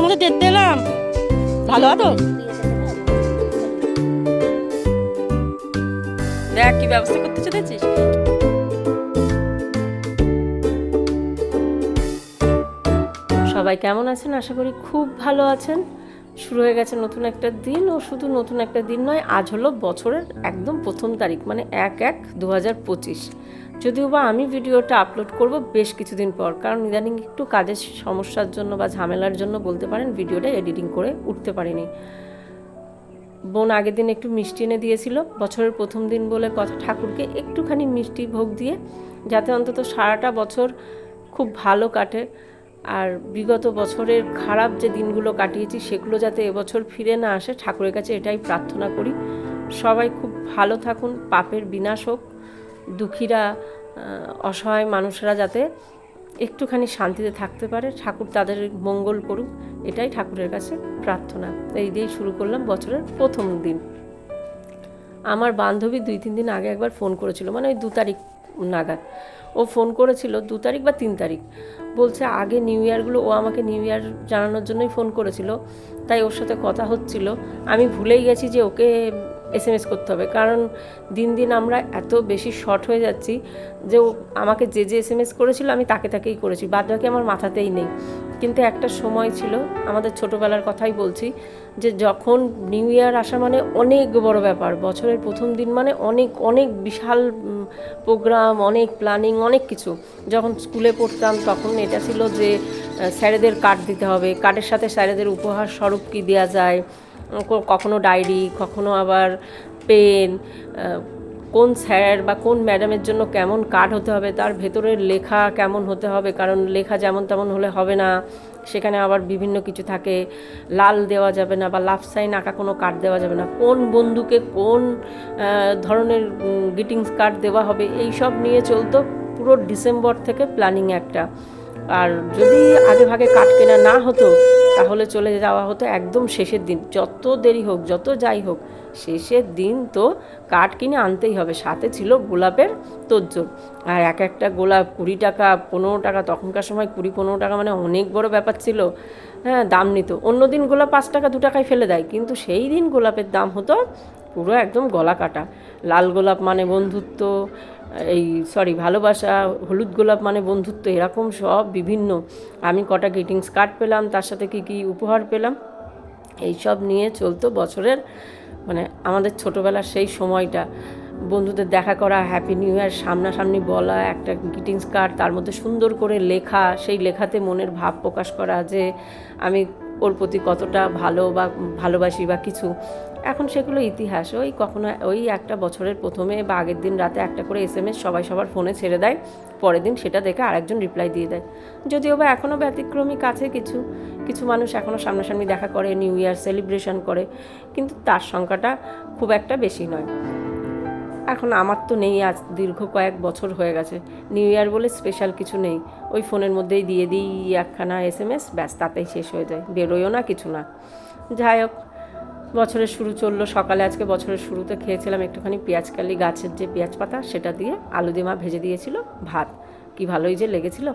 তোমাদের দেখতে এলাম ভালো আছো? দেখ, কি ব্যবস্থা করতে চলেছিস? সবাই কেমন আছেন? আশা করি খুব ভালো আছেন। শুরু হয়ে গেছে নতুন একটা দিন ও শুধু নতুন একটা দিন নয়, আজ হলো বছরের একদম প্রথম তারিখ মানে এক এক দু হাজার পঁচিশ। যদিও বা আমি ভিডিওটা আপলোড করব বেশ কিছুদিন পর, কারণ ইদানিং একটু কাজের সমস্যার জন্য বা ঝামেলার জন্য বলতে পারেন ভিডিওটা এডিটিং করে উঠতে পারিনি। বোন আগের দিন একটু মিষ্টি এনে দিয়েছিল, বছরের প্রথম দিন বলে কথা ঠাকুরকে একটুখানি মিষ্টি ভোগ দিয়ে, যাতে অন্তত সারাটা বছর খুব ভালো কাটে। আর বিগত বছরের খারাপ যে দিনগুলো কাটিয়েছি, সেগুলো যাতে এবছর ফিরে না আসে, ঠাকুরের কাছে এটাই প্রার্থনা করি। সবাই খুব ভালো থাকুন, পাপের বিনাশ হোক, দুঃখীরা অসহায় মানুষরা যাতে একটুখানি শান্তিতে থাকতে পারে, ঠাকুর তাদের মঙ্গল করুক, এটাই ঠাকুরের কাছে প্রার্থনা। এই দিয়েই শুরু করলাম বছরের প্রথম দিন। আমার বান্ধবী দুই, তিন দিন আগে একবার ফোন করেছিল মানে ওই দু তারিখ নাগাদ। ও ফোন করেছিল দু তারিখ বা তিন তারিখ। বলছে, আগে নিউ ইয়ারগুলো ও আমাকে নিউ ইয়ার জানানোর জন্যই ফোন করেছিল, তাই ওর সাথে কথা হচ্ছিল। আমি ভুলেই গেছি যে ওকে এস এম এস করতে হবে। কারণ দিন দিন আমরা এত বেশি শর্ট হয়ে যাচ্ছি যে আমাকে যে যে এস এম এস করেছিল আমি তাকে তাকেই করেছি, বাদ বাকি আমার মাথাতেই নেই। কিন্তু একটা সময় ছিল, আমাদের ছোটোবেলার কথাই বলছি, যে যখন নিউ ইয়ার আসা মানে অনেক বড় ব্যাপার, বছরের প্রথম দিন মানে অনেক অনেক বিশাল প্রোগ্রাম, অনেক প্ল্যানিং, অনেক কিছু। যখন স্কুলে পড়তাম তখন এটা ছিল যে স্যারেদের কার্ড দিতে হবে, কার্ডের সাথে স্যারেদের উপহার স্বরূপ কী দেওয়া যায় কখনো ডায়েরি, কখনো আবার পেন কোন স্যার বা কোন ম্যাডামের জন্য কেমন কার্ড হতে হবে, তার ভেতরের লেখা কেমন হতে হবে, কারণ লেখা যেমন তেমন হলে হবে না। সেখানে আবার বিভিন্ন কিছু থাকে, লাল দেওয়া যাবে না বা লাভ সাইন আঁকা কোনো কার্ড দেওয়া যাবে না। কোন বন্ধুকে কোন ধরনের গ্রিটিংস কার্ড দেওয়া হবে এই সব নিয়ে চলতো পুরো ডিসেম্বর থেকে প্ল্যানিং একটা। আর যদি আগে ভাগে কাঠ কেনা না হতো, তাহলে চলে যাওয়া হতো একদম শেষের দিন। যত দেরি হোক, যত যাই হোক, শেষের দিন তো কাঠ কিনে আনতেই হবে। সাথে ছিল গোলাপের তোজ্জোর আর এক একটা গোলাপ কুড়ি টাকা, পনেরো টাকা, তখনকার সময় কুড়ি, পনেরো টাকা মানে অনেক বড় ব্যাপার ছিল। হ্যাঁ দাম নিত। অন্য দিন গোলাপ পাঁচ টাকা, দু টাকায় ফেলে দেয়। কিন্তু সেই দিন গোলাপের দাম হতো পুরো একদম গলা কাটা। লাল গোলাপ মানে বন্ধুত্ব এই সরি ভালোবাসা, হলুদ গোলাপ মানে বন্ধুত্ব, এরকম সব বিভিন্ন। আমি কটা গ্রিটিংস কার্ড পেলাম, তার সাথে কি কি উপহার পেলাম এই সব নিয়ে চলতো বছরের মানে আমাদের ছোটোবেলার সেই সময়টা। বন্ধুদের দেখা করা হ্যাপি নিউ ইয়ার সামনাসামনি বলা, একটা গ্রিটিংস কার্ড তার মধ্যে সুন্দর করে লেখা, সেই লেখাতে মনের ভাব প্রকাশ করা যে আমি ওর প্রতি কতটা ভালো বা ভালোবাসি বা কিছু। এখন সেগুলো ইতিহাস। ওই কখনো ওই একটা বছরের প্রথমে বা আগের দিন রাতে একটা করে এস এম এস সবাই সবার ফোনে ছেড়ে দেয়, পরের দিন সেটা দেখে আরেকজন রিপ্লাই দিয়ে দেয়। যদিও বা এখনও ব্যতিক্রমী কাছে কিছু কিছু মানুষ এখনও সামনাসামনি দেখা করে নিউ ইয়ার সেলিব্রেশন করে, কিন্তু তার সংখ্যাটা খুব একটা বেশি নয়। এখন আমার তো নেই, আজ দীর্ঘ কয়েক বছর হয়ে গেছে। নিউ ইয়ার বলে স্পেশাল কিছু নেই। ওই ফোনের মধ্যেই দিয়ে দিই একখানা এস এম এস ব্যাস তাতেই শেষ হয়ে যায়। বেরোয়ও না কিছু না। যাই হোক বছরের শুরু চলল, সকালে আজকে বছরের শুরুতে খেয়েছিলাম একটুখানি পেঁয়াজকালি গাছের যে পেঁয়াজ পাতা সেটা দিয়ে আলু দিয়ে মা ভেজে দিয়েছিল, ভাত। কি ভালোই যে লেগেছিল।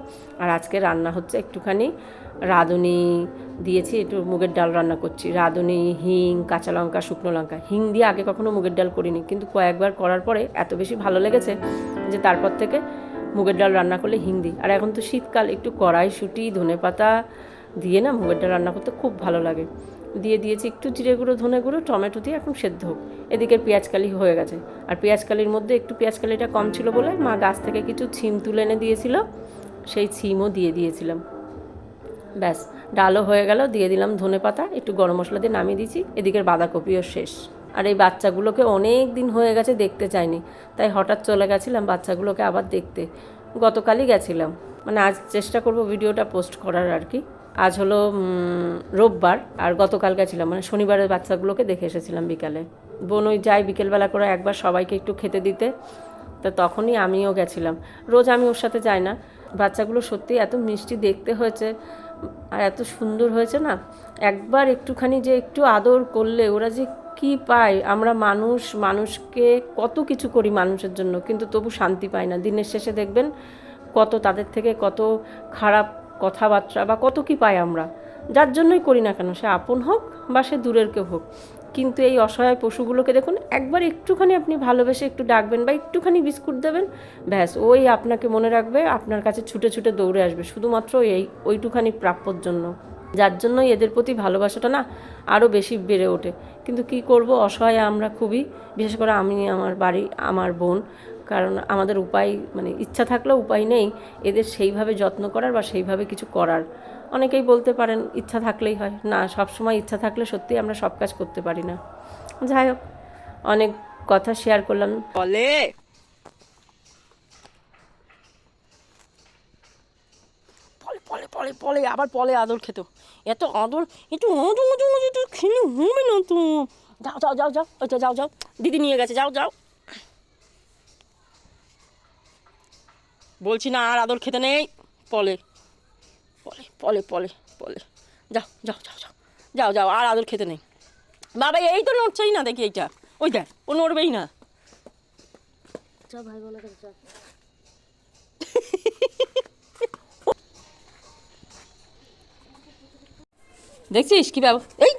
আর আজকে রান্না হচ্ছে একটুখানি রাঁধুনি দিয়েছি, একটু মুগের ডাল রান্না করছি। রাঁধুনি, হিং, কাঁচা লঙ্কা, শুকনো লঙ্কা। হিং দিয়ে আগে কখনো মুগের ডাল করিনি, কিন্তু কয়েকবার করার পরে এত বেশি ভালো লেগেছে যে তারপর থেকে মুগের ডাল রান্না করলে হিং দিই। আর এখন তো শীতকাল, একটু কড়াইশুঁটি ধনে পাতা দিয়ে না মুগের ডাল রান্না করতে খুব ভালো লাগে। দিয়ে দিয়েছি একটু জিরে গুঁড়ো, ধনে গুঁড়ো, টমেটো দিয়ে এখন সেদ্ধ হোক। এদিকে পেঁয়াজকালি হয়ে গেছে। আর পেঁয়াজকালির মধ্যে একটু পেঁয়াজকালিটা কম ছিল বলে মা গাছ থেকে কিছু ছিম তুলে এনে দিয়েছিল, সেই ছিমও দিয়ে দিয়েছিলাম। ব্যাস, ডালও হয়ে গেল, দিয়ে দিলাম ধনে পাতা, একটু গরম মশলা দিয়ে নামিয়ে দিয়েছি। এদিকের বাঁধাকপিও শেষ। আর এই বাচ্চাগুলোকে অনেক দিন হয়ে গেছে দেখতে চাইনি, তাই হঠাৎ চলে গেছিলাম বাচ্চাগুলোকে আবার দেখতে। গতকালই গেছিলাম। মানে আজ চেষ্টা করব ভিডিওটা পোস্ট করার আর কি। আজ হলো রোববার, আর গতকাল গেছিলাম মানে শনিবারের বাচ্চাগুলোকে দেখে এসেছিলাম বিকালে। বোন ওই যাই বিকেলবেলা করে একবার সবাইকে একটু খেতে দিতে, তো তখনই আমিও গেছিলাম। রোজ আমি ওর সাথে যাই না। বাচ্চাগুলো সত্যি এত মিষ্টি দেখতে হয়েছে, আর এত সুন্দর হয়েছে না, একবার একটুখানি যে একটু আদর করলে ওরা যে কি পায়, আমরা মানুষ, মানুষকে কত কিছু করি মানুষের জন্য, কিন্তু তবু শান্তি পায় না। দিনের শেষে দেখবেন কত তাদের থেকে কত খারাপ কথাবার্তা বা কত কি পাই আমরা। যার জন্যই করি না কেন, সে আপন হোক বা সে দূরের কেউ হোক। কিন্তু এই অসহায় পশুগুলোকে দেখুন, একবার একটুখানি আপনি ভালোবেসে একটু ডাকবেন বা একটুখানি বিস্কুট দেবেন, ব্যাস, ওই আপনাকে মনে রাখবে, আপনার কাছে ছুটে ছুটে দৌড়ে আসবে। শুধুমাত্র এই, ওইটুখানি প্রাপ্যর জন্য। যার জন্যই এদের প্রতি ভালোবাসাটা না আরও বেশি বেড়ে ওঠে। কিন্তু কি করব, অসহায় আমরা খুবই, বিশেষ করে আমি, আমার বাড়ি, আমার বোন কারণ আমাদের উপায় মানে ইচ্ছা থাকলেও উপায় নেই এদের সেইভাবে যত্ন করার বা সেইভাবে কিছু করার। অনেকেই বলতে পারেন ইচ্ছা থাকলেই হয়। না সব সময় ইচ্ছা থাকলে সত্যি আমরা সব কাজ করতে পারি না। যাই হোক, অনেক কথা শেয়ার করলাম। বলে। পলে পলে পলে আবার পলে আদর খেত। এত আদর, একটু আদর আদর খেলে হবে না তো? যাও যাও যাও যাও যাও যাও। দিদি নিয়ে গেছে, যাও যাও। বলছি না আর আদর খেতে নেই। পলে। পলে পলে পলে পলে। যাও যাও যাও যাও। যাও যাও আর আদর খেতে নেই। বাবা এই তো নড়ছেই না দেখি এইটা। ওই দেখ ও নড়বেই না। দেখছিস কি ব্যবস্থা এই!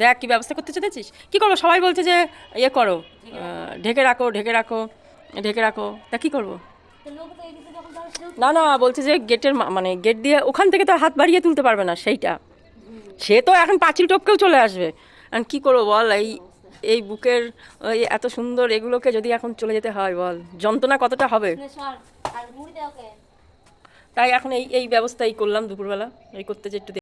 দেখ কি ব্যবস্থা করতে চেয়েছিস। কি করব? সবাই বলছে যে ইয়ে করো। ঢেকে রাখো ঢেকে রাখো ঢেকে রাখো। তা কি করব? না না বলছে যে গেটের মানে গেট দিয়ে ওখান থেকে তো হাত বাড়িয়ে তুলতে পারবে না সেইটা। সে তো এখন পাঁচিল টপকেও চলে আসবে। আর কি করব বল এই এই বুকের ওই এত সুন্দর এগুলোকে যদি এখন চলে যেতে হয় বল যন্ত্রণা কতটা হবে? তাই এখন এই এই ব্যবস্থাই করলাম দুপুরবেলা এই করতে যে একটু